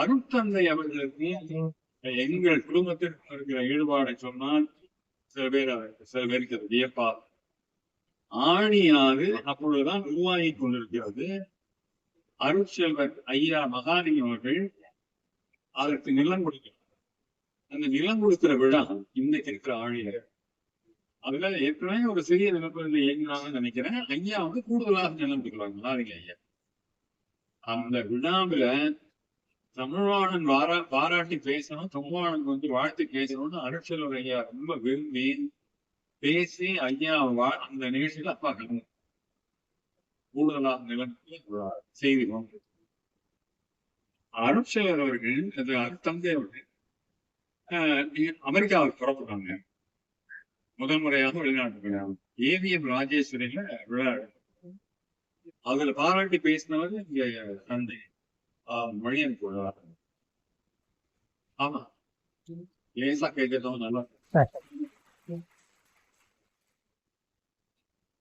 அருட்தந்தை அவர்களுக்கு எங்கள் குடும்பத்தில் இருக்கிற ஈடுபாடை சொன்னால் சில பேர் சில பேருக்கு அது வியப்பா ஆணியாது அப்பொழுதுதான் உருவாகி கொண்டிருக்கிறது. அருட்செல்வர் ஐயா மகாணி அவர்கள் அதற்கு நிலம் கொடுக்கிறார். அந்த நிலம் கொடுக்கிற விழா இன்னைக்கு இருக்கிற ஆழியர் அதுல ஏற்கனவே ஒரு சிறிய நிலப்பகுதி இயங்கினாங்கன்னு நினைக்கிறேன். ஐயா வந்து கூடுதலாக நிலம் கொடுக்குறாங்க மகாலிங்க ஐயா. அந்த விழாவில தமிழ்வாணன் வாரா பாராட்டி பேசணும் தமிழ்வாணனுக்கு வந்து வாழ்த்து பேசணும்னு அருட்செல்வர் ஐயா ரொம்ப விரும்பி பேசி ஐயா வா- அந்த நிகழ்ச்சியில அப்பா கலந்து கூடுதலாக நிலைமை செய்தி அருட்சலர் அருட்செல்வர் அவர்கள் அது அருட்தந்தை அவர்கள் அமெரிக்காவுக்கு புறப்பட்டாங்க. முதல் முறையாக வெளிநாட்டு ஏவிஎம் ராஜேஸ்வரியில விழா. அதுல பாராட்டி பேசினவர் இங்க தந்தை. ஆஹ் மணியன் கூட ஆமா லேசா கேட்கறதும் நல்லா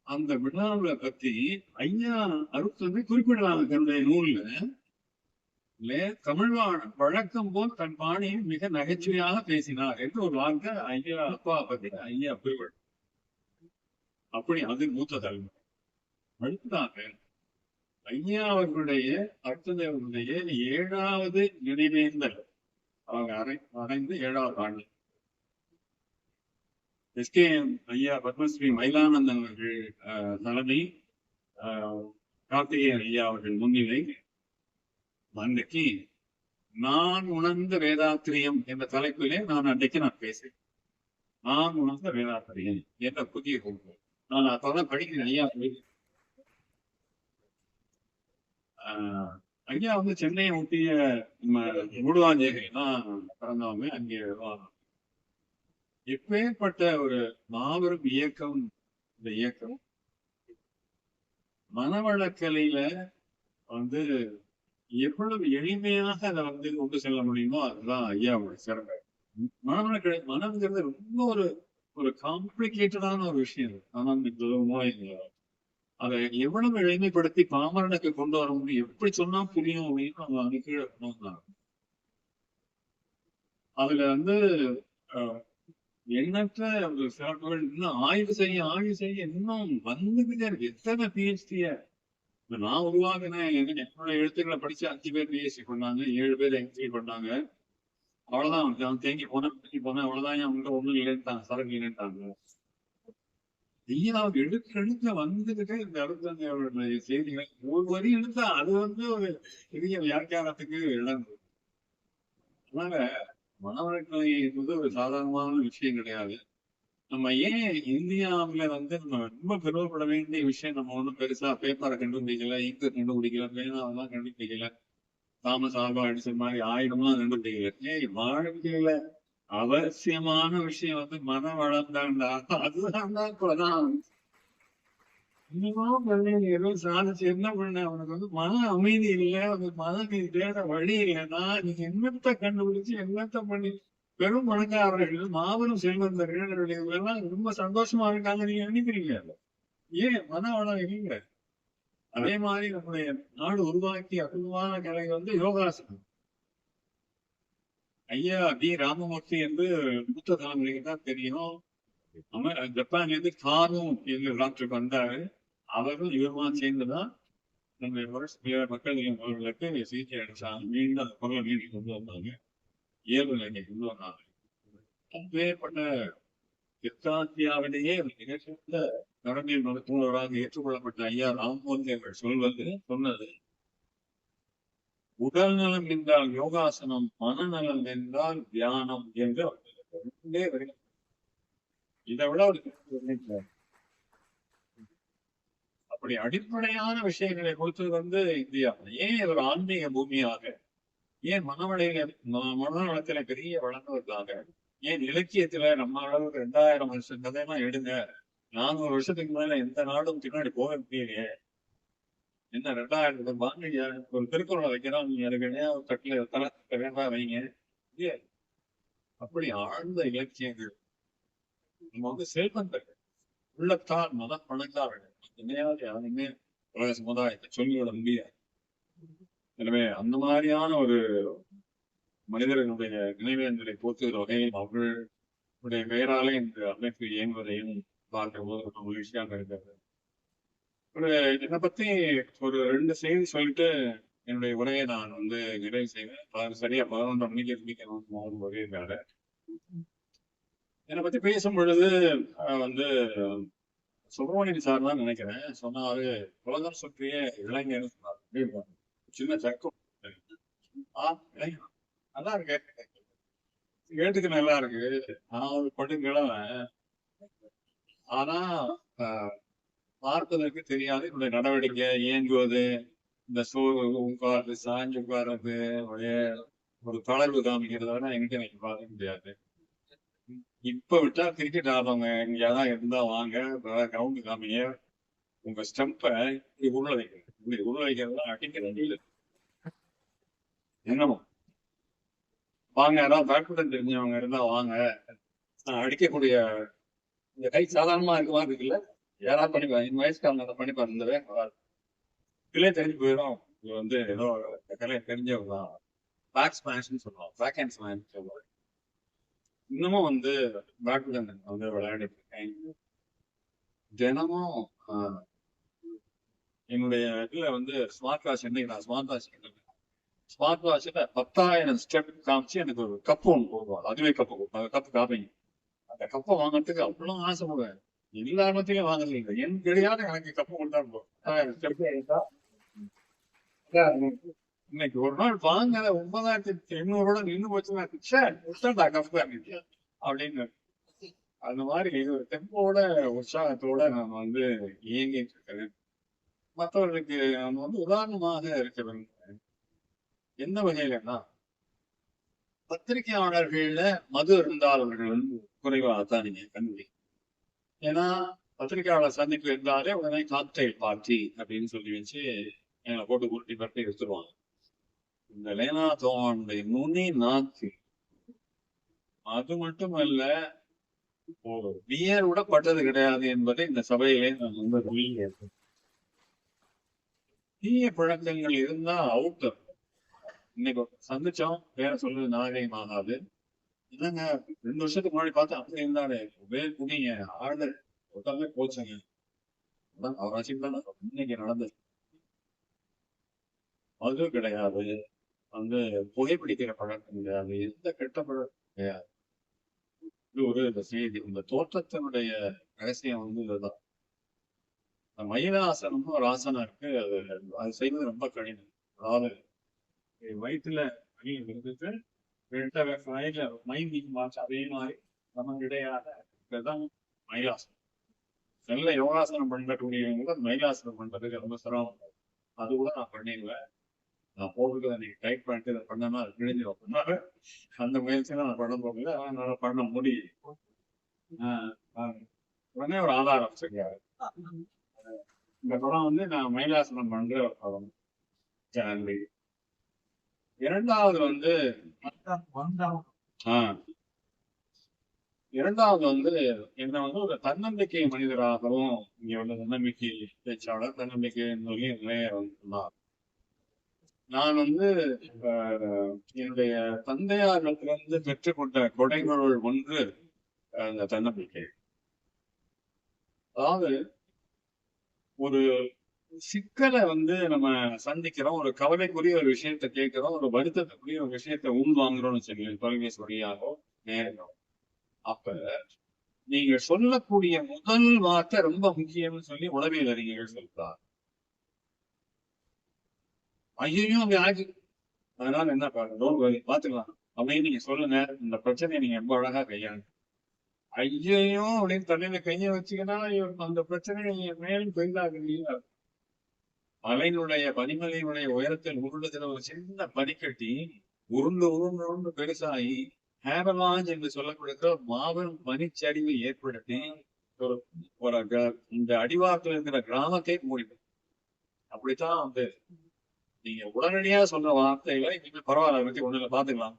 அந்த விழாவை பத்தி ஐயா அருட்தந்தை குறிப்பிடலாம் தன்னுடைய நூல்ல லே வழக்கம் போல் தன் பாணியில் மிக நகைச்சுவையாக பேசினார் என்று ஒரு வார்த்தை ஐயா அப்பா பத்தி ஐயா குறிப்பிட அப்படி அது மூத்த தலைமுறை அடுத்ததாக ஐயா அவர்களுடைய அர்த்ததேவனுடைய ஏழாவது நினைவேந்தல். அவங்க அரை அடைந்து ஏழாவது ஆண்டு. எஸ்கே ஐயா பத்மஸ்ரீ மயிலானந்தன் அவர்கள் தலைமை கார்த்திகேயன் ஐயா அவர்கள் முன்னிலை. அன்றைக்கு நான் உணர்ந்த வேதாத்திரியம் என்ற தலைப்பிலே நான் அன்றைக்கு நான் பேசுறேன். நான் உணர்ந்த வேதாத்திரியம் என்ற புதிய கொள்கை. நான் அப்பதான் படிக்கிறேன் ஐயா. சொல்லி- ஆஹ் ஐயா வந்து சென்னையை ஒட்டிய மூடுவாஞ்சேரி தான் பிறந்தவங்க. அங்கே எப்பேற்பட்ட ஒரு மாபெரும் இயக்கம் இந்த இயக்கம்? மனவளக்கலையில வந்து எவ்வளவு எளிமையாக அதை வந்து கொண்டு செல்ல முடியுமோ அதுதான் ஐயாவோட சிறப்பு. மனவளக்கலை மனம்ங்கிறது ரொம்ப ஒரு ஒரு காம்ப்ளிகேட்டடான ஒரு விஷயம் ஆனால் இந்த என்பதோ அதை எவ்வளவு எளிமைப்படுத்தி பாமரனுக்கு கொண்டு வர முடியும் எப்படி சொன்னா புரியும் அப்படின்னு அவங்க அங்க கீழே கொண்டு அதுல வந்து அஹ், எண்ணற்ற சிறப்புகள் இன்னும் ஆய்வு செய்ய ஆய்வு செய்ய இன்னும் வந்துகிட்டே இருக்கு. எத்தனை பிஹெச்டிய நான் உருவாகினேன் என்னோட எழுத்துக்களை படிச்சு அஞ்சு பேர் பிஹெச்டி பண்ணாங்க. ஏழு பேர் எம்சி பண்ணாங்க. அவ்வளவுதான். தேங்கி போனேன் தேங்கி போனேன். அவ்வளவுதான். அவங்க ஒண்ணும் இல்லைன்ட்டாங்க. சரக்கு இல்லைன்ட்டாங்க. ஐயா எழுத்து எழுத்து வந்துகிட்டே இந்த அடுத்த செய்திகள். ஒரு வரி எழுத்தா அது வந்து ஒரு பெரிய வியாக்கியானத்துக்கு இடம் அதனால மனவளக்கலை என்பது ஒரு சாதாரணமான விஷயம் கிடையாது. நம்ம ஏன் இந்தியாவுல வந்து நம்ம ரொம்ப பெருமைப்பட வேண்டிய விஷயம் நம்ம ஒண்ணும் பெருசா பேப்பரை கண்டுபிடிக்கல இங்க கண்டுபிடிக்கல பேனாவெல்லாம் கண்டுபிடிக்கல. தாமஸ் ஆல்வா அடிச்ச மாதிரி ஆயிரம்லாம் கண்டுபிடிக்கல. ஏய் வாழ்க்கையில அவசியமான விஷயம் வந்து மன வளம் தான்டா அதுதான் தான் பிரதானம். இன்னும் பண்ணி ஏதோ சாதிச்சு என்ன பண்ண? உனக்கு வந்து மன அமைதி இல்ல. அவனுக்கு மன நீ தேட வழி இல்லைன்னா நீங்க என்னத்த கண்டுபிடிச்சு என்னத்த பண்ணி பெரும் பணக்காரர்கள் மாபெரும் செல்வந்தர்கள் எல்லாம் ரொம்ப சந்தோஷமா இருக்காங்க. நீங்க நினைக்கிறீங்க ஏன்? மன வளம் இல்லை. அதே மாதிரி நம்முடைய நாடு உருவாக்கி அற்புதமான கலை வந்து யோகாசனம். ஐயா பி ராமமூர்த்தி என்று மூத்த தலைமுறைக்கு தான் தெரியும். அமெ- ஜப்பான் இருந்து காரும் எங்க டாக்டருக்கு வந்தாரு. அவரும் இவருமா சேர்ந்துதான் நம்ம வருஷ மக்கள் அவர்களுக்கு சிகிச்சை அடிச்சாங்க மீண்டும் அந்த பொருளை மீண்டும் கொண்டு வந்தாங்க. இயல்பு நிலைக்கு கொண்டு வந்தாங்க. அப்பேற்பட்ட தெற்காசியாவிலேயே ஒரு மிகச்சிறந்த நரம்பியல் மருத்துவராக ஏற்றுக்கொள்ளப்பட்ட ஐயா ராமமூர்த்தி அவர்கள் சொல்வது சொன்னது உடல் நலம் என்றால் யோகாசனம் மனநலம் என்றால் தியானம் என்று அவர் இதை விட அவருக்கு அப்படி அடிப்படையான விஷயங்களை கொடுத்தது வந்து இந்தியா. ஏன் ஒரு ஆன்மீக பூமியாக? ஏன் மனவளையில ம- மனநலத்தில பெரிய வளர்ந்து வளர்ந்தவர்களாக ஏன் இலக்கியத்துல நம்ம அளவுக்கு ரெண்டாயிரம் வருஷம் கதையெல்லாம் எடுங்க? நானூறு வருஷத்துக்கு மேல எந்த நாடும் பின்னாடி போக முடியலையே. என்ன ரெண்டாயிரம் வாங்க ஒரு திருக்குறளை வைக்கிறோம். நீங்க எனக்கு இணையா ஒரு தட்டுல தலை வேண்டாம் வைங்க. இல்லையா? அப்படி ஆழ்ந்த இலக்கியங்கள். நம்ம வந்து செல்வந்தர்கள் உள்ளத்தால் மத பணக்காரர்கள் இணையாது யாருமே உலக சமுதாயத்தை சொல்லிவிட முடியாது. எனவே அந்த மாதிரியான ஒரு மனிதர்களுடைய நினைவேந்தலை போற்றுகிற வகையில் அவர்களுடைய பெயராலே இந்த அமைப்பு இயங்குவதையும் பார்க்கும்போது போது மகிழ்ச்சியாக இருக்கிறது. ஒரு இதை பத்தி ஒரு ரெண்டு செய்தி சொல்லிட்டு என்னுடைய உரையை நான் வந்து நிறைவு செய்வேன். பதி- சரியா பதினொன்றரை மணிக்கு முடிக்கணும் ஒரு வகையிருக்காரு என்னை பத்தி பேசும் பொழுது வந்து சுப்பிரமணியன் சார் தான் நினைக்கிறேன். சொன்னாரு உலகம் சுற்றிய இளைஞர் சொன்னார். சின்ன சக்கம் ஆ நல்லா இருக்கு. கேட்டுக்கு நல்லா இருக்கு. நான் ஒரு படுங்கிழவன் ஆனா பார்ப்பதற்கு தெரியாது. என்னுடைய நடவடிக்கை இயங்குவது இந்த சோ உட்கார்றது சாஞ்சு உட்கார்றது ஒரே ஒரு தளர்வு காமிக்கிறத எங்கிட்ட எனக்கு பார்க்க முடியாது. இப்ப விட்டா கிரிக்கெட் ஆடுறவங்க எங்கேயாவது இருந்தா வாங்க. கிரவுண்டு காமிங்க. உங்க ஸ்டெம்பை இப்படி உள்ள வைக்கிறது இப்படி உருள வைக்கிறதுலாம் அடிக்கிற அடியில் என்னமோ? வாங்க யாராவது பேட்மிண்டன் தெரிஞ்சவங்க இருந்தா வாங்க. நான் அடிக்கக்கூடிய இந்த கை சாதாரணமா இருக்குமா இருக்குல்ல? யாராவது பண்ணிப்பாங்க இந்த வயசுக்காரங்க அதை பண்ணிப்பாங்க இந்த வேகம் இதுலயே தெரிஞ்சு போயிடும். இது வந்து ஏதோ கலையை தெரிஞ்சவங்க தான். பேக் ஸ்மாஷ்னு சொல்லுவோம் பேக் ஹேண்ட் ஸ்மாஷ் சொல்லுவாங்க. இன்னமும் வந்து பேட்மிண்டன் வந்து விளையாடிட்டு இருக்கேன். தினமும் ஆஹ், என்னுடைய இதுல வந்து ஸ்மார்ட் வாட்ச் என்னைக்கு நான் ஸ்மார்ட் வாட்ச் ஸ்மார்ட் வாட்ச்ல பத்தாயிரம் ஸ்டெப் காமிச்சு எனக்கு ஒரு கப்பு ஒன்று போடுவாங்க. அதுவே கப்பு கப்பு காப்பீங்க. அந்த கப்பை வாங்குறதுக்கு அவ்வளோ ஆசைப்படுவேன் எல்லாத்தையும் வாங்குறது இல்லை என் கிடையாது எனக்கு கப்பு கொடுத்தா போதும் இன்னைக்கு ஒரு நாள் வாங்க ஒன்பதாயிரத்தி எண்ணூறு நின்று போச்சுன்னா ச்சே, கப்பு அப்படின்னு. அந்த மாதிரி இது ஒரு தெம்போட உற்சாகத்தோட நாம வந்து இயங்கிட்டு இருக்கிறேன். மற்றவர்களுக்கு நம்ம வந்து உதாரணமாக இருக்க விரும்புகிறேன். எந்த வகையிலன்னா பத்திரிகையாளர்கள்ல மது இருந்தாளர்கள் வந்து குறைவாகத்தான் நீங்க கண்டுபிடி ஏன்னா பத்திரிகையாளர் சந்திப்பு இருந்தாலே உடனே காக்டெயில் பார்ட்டி அப்படின்னு சொல்லி வச்சு எங்களை போட்டு உருட்டி பரட்டி எடுத்துருவாங்க. இந்த லேனா தோனுடைய நுனி நாக்கு அது மட்டுமல்ல ஒரு பியர் கூட பட்டது கிடையாது என்பதை இந்த சபையிலே நான் ரொம்ப தீய பழக்கங்கள் இருந்தா அவுட் இன்னைக்கு சந்திச்சோம் வேற சொல்றது நாகரிகமாகாது. என்னங்க ரெண்டு வருஷத்துக்கு முன்னாடி பார்த்தா அப்படி இருந்தாரு வேர் குடிங்க ஆர்டர் உடனே போச்சுங்க. அதான் அவராச்சும் தான் இன்னைக்கு நடந்தது. மது கிடையாது. வந்து புகைப்பிடிக்கிற பழக்கம் கிடையாது. எந்த கெட்ட பழக்கம் கிடையாது. இது ஒரு இந்த செய்தி. இந்த தோற்றத்தினுடைய ரகசியம் வந்து இதுதான். இந்த மயிலாசனம்னு ஒரு ஆசனம் இருக்கு. அது அது செய்வது ரொம்ப கடினம். அதாவது வயிற்றுல மணி இருந்துட்டு ரெட்ட வயல மாச்சு அதே மாதிரி நம்ம இதுதான் மயிலாசனம் நல்ல யோகாசனம் பண்ணக்கூடியவங்க கூட மயிலாசனம் பண்றதுக்கு ரொம்ப சிரமம். அது கூட நான் பண்ணிடுவேன் நான் போட்டுக்கிறத நீங்க டைப் பண்ணிட்டு இதை பண்ணனா அது கிழிஞ்சிடும் அந்த முயற்சியை நான் பண்ண போகல அதனால பண்ண முடியும் ஆஹ் உடனே ஒரு ஆதாரம் சரியா இந்த படம் வந்து நான் மயிலாசனம் பண்ற ஒரு படம். ஜனவரி இரண்டாவது வந்து இரண்டாவது வந்து என்ன வந்து ஒரு தன்னம்பிக்கை மனிதராகவும் இங்க வந்து தன்னம்பிக்கை பேச்சாளர் தன்னம்பிக்கை நிறைய வந்து நான் வந்து ஆஹ், என்னுடைய தந்தையாரிடத்திலிருந்து பெற்றுக்கொண்ட கொடைகளுள் ஒன்று அந்த தன்னம்பிக்கை. அதாவது ஒரு சிக்கலை வந்து நம்ம சந்திக்கிறோம். ஒரு கவலைக்குரிய ஒரு விஷயத்த கேட்கிறோம். ஒரு வருத்தத்துக்குரிய ஒரு விஷயத்த உள்வாங்குறோம்னு சொல்லி தொலைபேசி வழியாகவோ நேரங்களோ அப்ப நீங்க சொல்லக்கூடிய முதல் வார்த்தை ரொம்ப முக்கியம்னு சொல்லி உளவியல் அறிஞர்கள் சொல்றார் ஐயோ அப்படி ஆகி. அதனால என்ன பாருங்க பாத்துக்கலாம் அப்படின்னு நீங்க சொல்லுங்க. இந்த பிரச்சனையை நீங்க ரொம்ப அழகா கையாளு ஐயோ அப்படின்னு தண்ணியில கைய வச்சுக்கிட்டா அந்த பிரச்சனையை மேலும் பெரிதாகிறீங்க மலையினுடைய பனிமலையினுடைய உயரத்தில் உருளுகிற ஒரு சின்ன பனிக்கட்டி உருண்டு உருண்டு உருண்டு பெருசாகி ஹேவலாஞ்ச் என்று சொல்லக்கூடிய மாபெரும் பனிச்சரிவை ஏற்படுத்தி ஒரு ஒரு க- இந்த அடிவாரத்தில் இருக்கிற கிராமத்தை மூடிடும். அப்படித்தான் வந்து நீங்க உடனடியா சொன்ன வார்த்தைகளை நீங்க பரவாயில்ல அதை பத்தி ஒண்ணுல பாத்துக்கலாம்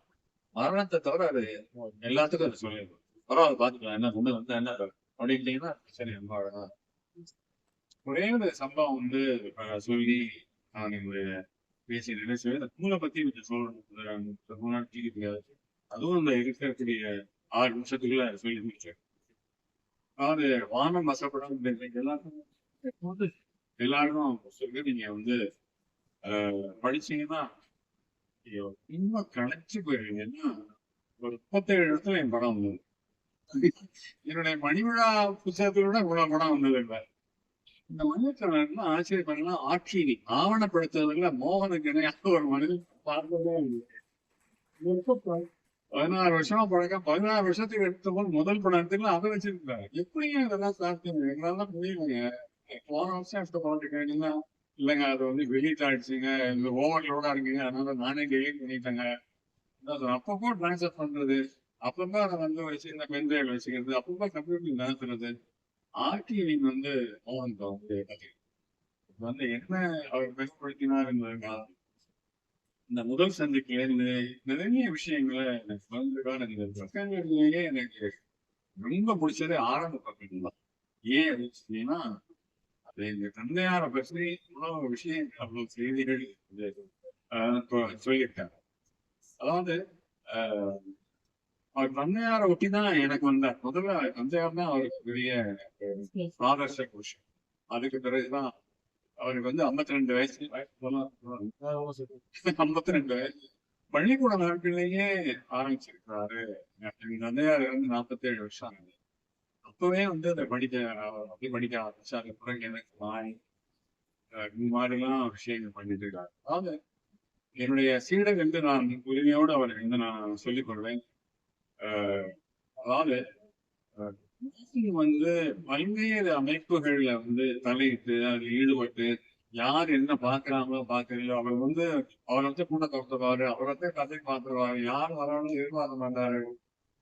மரணத்தை தவிர அது எல்லாத்துக்கும் அது சொல்லிடுவோம் பரவாயில்ல பாத்துக்கலாம் என்ன ஒண்ணு வந்து என்ன அப்படின்ட்டீங்கன்னா சரி ரொம்ப ஒரே ஒரு சம்பவம் வந்து சொல்லி நான் என்னுடைய பேசிட்டு சொல்லி பூனை பத்தி கொஞ்சம் சொல்லணும் நாள் தெரியாது அதுவும் அந்த இருக்கக்கூடிய ஆறு நிமிஷத்துக்குள்ள சொல்லி முடிச்சேன் அதாவது வானம் வசப்படம் எல்லாருக்கும் போது எல்லாருக்கும் சொல்லி நீங்க வந்து ஆஹ், படிச்சீங்கன்னா ஐயோ, இன்னும் களைச்சு போயிருவீங்க ஏன்னா ஒரு முப்பத்தேழு இடத்துல என் படம் வந்தது. என்னுடைய மணிவிழா புத்தகத்தை விட இவ்வளவு படம் வந்தது இல்லை இந்த மனிதன் ஆச்சரியப்படலாம் ஆட்சி ஆவணப்படுத்துறதுல மோகனுக்கு இணையாக ஒரு மனிதன் பார்த்ததே இல்லை. பதினாறு வருஷமா பழக்கம். பதினாறு வருஷத்துக்கு எடுத்தபோது முதல் படம் எடுத்துக்கலாம் அதை வச்சிருந்தாரு எப்படிங்க இதெல்லாம் சாத்தியம்? எங்களால முடியலைங்க. போன வருஷம் எடுத்த படம் கேட்டீங்கன்னா இல்லைங்க அது வந்து வெளியிட் ஆயிடுச்சுங்க இந்த ஓவர்லோடா இருக்குங்க. அதனால நானே டெலிட் பண்ணிட்டேங்க. அப்பப்போ டிரான்ஸ்ஃபர் பண்றது? அப்பப்போ அதை வந்து வச்சு இந்த பென்ட்ரைவ் வச்சுக்கிறது. அப்பப்போ கம்ப்யூட்டர் நடத்துறது. ஆர்டிவிங் வந்து மோகன் வந்து வந்து என்ன அவர் பயன்படுத்தினார் என்பதுக்காக இந்த முதல் சந்திப்புல இருந்து நிறைய விஷயங்களை எனக்கு வந்து இந்த பக்கங்களிலேயே எனக்கு ரொம்ப பிடிச்சது ஆரம்ப பக்கம் தான். ஏன் அப்படின்னு சொன்னீங்கன்னா அது எங்க தந்தையாரை பற்றி இவ்வளவு விஷயங்கள் அவ்வளவு செய்திகள் ஆஹ், சொல்லியிருக்காங்க. அதாவது ஆஹ், அவர் தந்தையார ஒட்டி தான் எனக்கு வந்த. முதல்ல தந்தையார் தான் அவருக்கு பெரிய ஆதர்ஷ புருஷன். அதுக்கு பிறகுதான் அவருக்கு வந்து 52 ரெண்டு வயசு. ஐம்பத்தி ரெண்டு வயசு. பள்ளிக்கூட நாட்களிலேயே ஆரம்பிச்சிருக்கிறாரு. எங்க தந்தையார் இருந்து நாற்பத்தேழு வருஷம் ஆகுது. அப்பவே வந்து அதை படிக்க அப்படி படிக்க ஆரம்பிச்சாரு பிறகு எனக்கு வாய் இந்த மாதிரிலாம் விஷயங்கள் பண்ணிட்டு இருக்காரு. அதாவது என்னுடைய சீடர் வந்து நான் உரிமையோடு அவரை வந்து நான் சொல்லிக் கொள்வேன். அதாவது வந்து பல்வேறு அமைப்புகள்ல வந்து தலையிட்டு அதில் ஈடுபட்டு யார் என்ன பாக்குறாங்களோ பாக்குறீங்களோ அவர் வந்து அவரை வச்சு கூட தொடுத்துருவாரு அவரை கதை பார்த்துருவாரு. யார் வராலும் எதிர்பார்க்க மாட்டாரு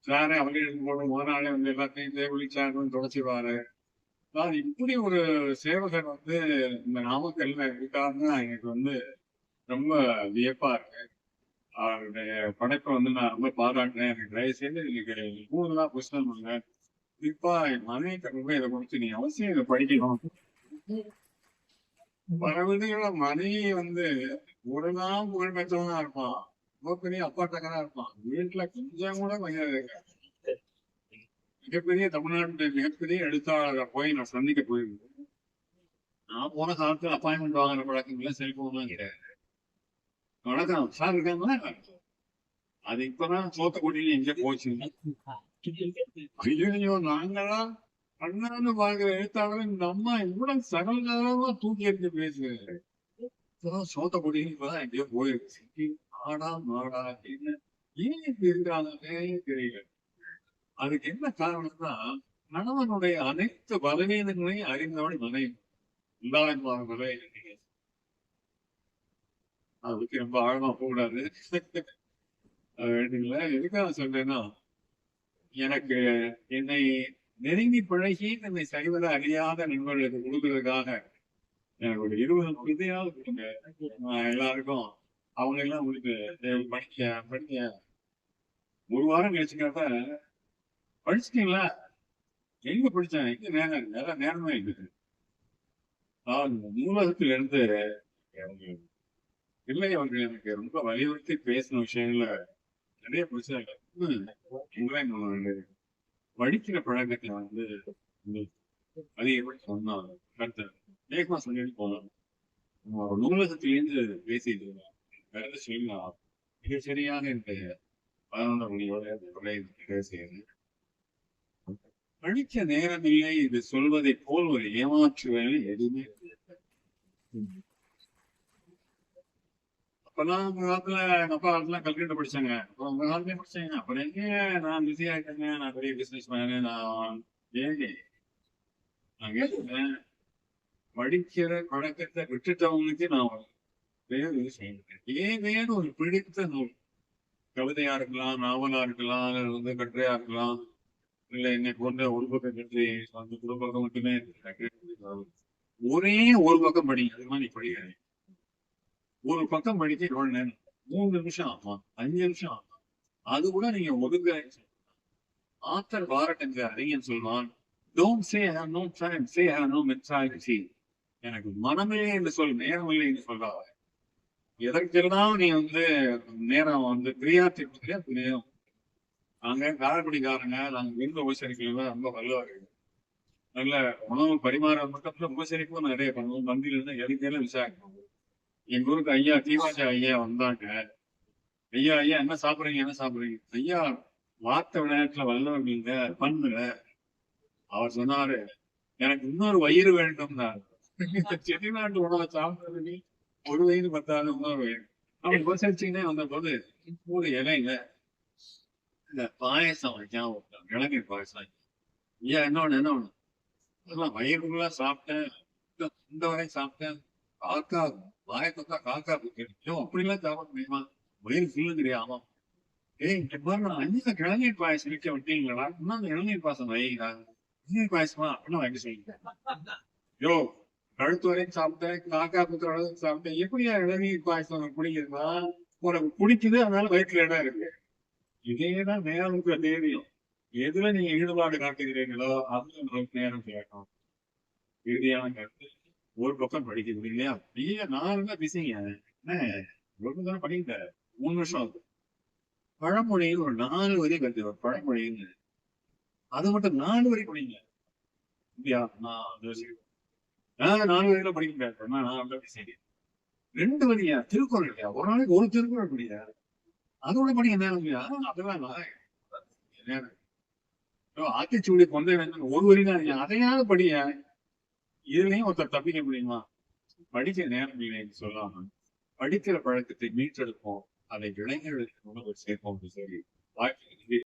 சாரே அவங்க எடுத்து போட்டு முதல் வந்து எல்லாத்தையும் தேவலி சேர் தொடச்சிடுவாரு அதாவது இப்படி ஒரு சேவகர் வந்து இந்த நாமக்கல்ல இருக்காருன்னு எனக்கு வந்து ரொம்ப வியப்பா இருக்கு. அவருடைய படைப்பை வந்து நான் ரொம்ப பாராட்டுறேன் எனக்கு தயவு செய்து இன்னைக்கு கூடுதலா புஸ்தகம் இல்லை இப்பா என் மனைவி ரொம்ப இதை கொடுத்து நீ அவசியம் இதை படிக்கணும். பல வீடுகள மனைவி வந்து ஒரு நாள் புகழ் பெற்றவனா இருப்பான். ரொம்ப பெரிய டக்கரா இருப்பான். வீட்டுல கொஞ்சம் கூட மரியாதை மிகப்பெரிய தமிழ்நாட்டு மிகப்பெரிய எழுத்தாளரை போய் நான் சந்திக்க போயிருந்தேன். நான் போன காலத்துல அப்பாயின்மெண்ட் வாங்குற பழக்கம் இல்லை செல்போன்லாம் கிடையாது. வணக்கம். சார் இருக்காங்களா? அது இப்பதான் சோத்தக்குடின்னு எங்க போச்சு? ஐயோ நாங்களா? அண்ணாந்து பாக்குற எழுத்தாளர் இந்த அம்மா இவ்வளவு சகலகலமா தூக்கி எடுத்து பேசுறது இப்பதான் இப்பதான் எங்கேயோ போயிருக்கு ஆடா மாடா என்ன? ஏன் இப்படி இருக்காங்கன்னே தெரியல. அதுக்கு என்ன காரணம்னா கணவனுடைய அனைத்து பலவீனங்களையும் அறிந்தவன் மனைவி. இல்லாத அதுக்கு ரொம்ப ஆழமா போடாது. அது வேண்டுங்களா எதுக்காக சொல்றேன்னா எனக்கு என்னை நெருங்கி பழகி என்னை செய்வதை அறியாத நண்பர்களுக்கு கொடுக்கறதுக்காக எனக்கு ஒரு இருபது உறுதியாக கொடுங்க. எல்லாருக்கும் அவங்க எல்லாம் உங்களுக்கு படிக்க படிக்க ஒரு வாரம் கழிச்சுக்கிறப்ப படிச்சிட்டீங்களா? எங்க படிச்சேன்? எங்க நேரம்? நேரம் நேரமே இருக்குது. நூலகத்திலிருந்து இந்த நூலகத்துல இருந்து எனக்கு இல்லை அவர்கள் எனக்கு ரொம்ப வலியுறுத்தி பேசின விஷயங்கள நிறைய பிடிச்சாங்க படிக்கிற பழக்கத்தை வந்து எப்படி சொன்னாங்க கருத்து. வேகமா சொல்லிட்டு போனாங்க ஒரு நூலகத்திலேருந்து பேசிட்டு இருந்தோம். கருத்து சொல்லலாம் மிக சரியாக இந்த பதினொன்றாம் மணியோட உரை செய்யுது படிக்க நேரமில்லை இது சொல்வதை போல் ஒரு ஏமாற்று வேலை எதுவுமே அப்பெல்லாம் உங்க காலத்துல எங்க அப்பா காலத்துல கல்கட்டை படிச்சாங்க. அப்புறம் உங்க காலத்துலயே படிச்சாங்க. அப்புறம் எங்க நான் பிஸி ஆயிட்டேங்க. நான் பெரிய பிசினஸ் மேனு நான் ஏங்க? நான் கேட்டேன் படிக்கிற பழக்கத்தை விட்டுட்டவங்களுக்கு நான் ஒரு செய்யணும் ஏன் வேணும் ஒரு பிடித்த நூல். கவிதையா இருக்கலாம் நாவலா இருக்கலாம் வந்து கட்டுரையா இருக்கலாம். இல்ல என்னை போன்ற ஒரு பக்கம் கட்டுரை அந்த ஒரு பக்கம் மட்டுமே இருக்கு. ஒரே ஒரு பக்கம் படிங்க. அது மாதிரி படிக்கிறேன் ஒரு பக்கம் படிக்க எவ்வளவு நேரம். மூணு நிமிஷம் ஆகும்? அஞ்சு நிமிஷம் ஆகும்? அது கூட நீங்க ஒதுங்க ஆத்தர் பாரட்டங்க அறிஞன் சொல்வான் don't say have no time say have no mentality எனக்கு மனமே என்று சொல் நேரம் இல்லை என்று சொல்றாங்க எதற்கெல்லாம் நீ வந்து நேரம் வந்து பிரியாத்தி நேரம் நாங்க காரக்குடிக்காரங்க நாங்க விருந்து உபசரிக்கலாம் ரொம்ப வல்லவார்கள் நல்ல உணவு பரிமாற மட்டும் உபசரிப்பும் நிறைய பண்ணுவோம். மந்தியில இருந்து எதுக்கெல்லாம் விசாரிக்கணும் எங்க ஊருக்கு ஐயா தீபாஜா ஐயா வந்தாங்க. ஐயா ஐயா என்ன சாப்பிடுறீங்க என்ன சாப்பிடுறீங்க? ஐயா வார்த்தை விளையாட்டுல வல்லவர்கள்ங்க பண்ணுங்க அவர் சொன்னாரு எனக்கு இன்னொரு வயிறு வேண்டும் செட்டிநாட்டு உணவை சாப்பிடுறது நீ ஒரு வயிறு பத்தாது இன்னொரு வயிறு. அவன் உபசரிச்சுக்கிட்டே வந்த போது ஒரு இலைங்க இந்த பாயசம் விட்டான் இளநீர் பாயசம். ஐயா என்ன ஒண்ணு என்ன ஒண்ணு? அதெல்லாம் வயிறுக்குள்ள சாப்பிட்டேன். இந்த- வரை சாப்பிட்டேன். காக்கா வாயத்தா காக்கா ஐயோ அப்படிலாம் சாப்பிட முடியுமா வயிறு ஃபுல்லுங்கிறியா ஆமா ஏய் இந்த மாதிரி நான் அஞ்சு இளநீர் பாயசம் விற்க விட்டீங்களா? இன்னும் அந்த இளநீர் பாயசம் வைங்க இளநீர் பாயசமா? அப்படின்னு வாங்கி சொல்லுங்க யோ கழுத்து வரைக்கும் சாப்பிட்டேன் காக்கா குத்துற அளவுக்கு சாப்பிட்டேன். எப்படியா இளநீர் பாயசம் உனக்கு பிடிக்குதுன்னா உனக்கு பிடிக்குது அதனால வயிற்றுல இடம் இருக்கு? இதேதான் நேரத்துக்கு தேவையும் எதுல நீங்க ஈடுபாடு காட்டுகிறீங்களோ அதுல உங்களுக்கு நேரம் கேட்கும் இறுதியான கருத்து. ஒரு பக்கம் படிக்கிறது இல்லையா ஐயா நான் தான் என்ன? ஒரு மூணு வருஷம் ஆகுது. பழமொழியில் ஒரு நாலு வரி கருத்து ஒரு பழமொழின்னு அது மட்டும் நாலு வரி படிங்க. இல்லையா நான் அது நான் நாலு வரையில படிக்க நான் நான் அப்படியே ரெண்டு வரியா? திருக்குறள் இல்லையா? ஒரு நாளைக்கு ஒரு திருக்குறள் படியா அதோட படிக்க நேரம் இல்லையா? அதெல்லாம் நான் ஆத்திச்சூடி கொண்டை ஒரு வரி தான் அதையாவது படியா இதுலயும் ஒருத்தர் தப்பிக்க முடியுமா? படிக்க நேரம் இல்லைன்னு சொல்லாம படிக்கிற பழக்கத்தை மீட்டெடுப்போம். அதை இளைஞர்களுக்கு உணவு சேர்ப்போம் சொல்லி வாழ்க்கை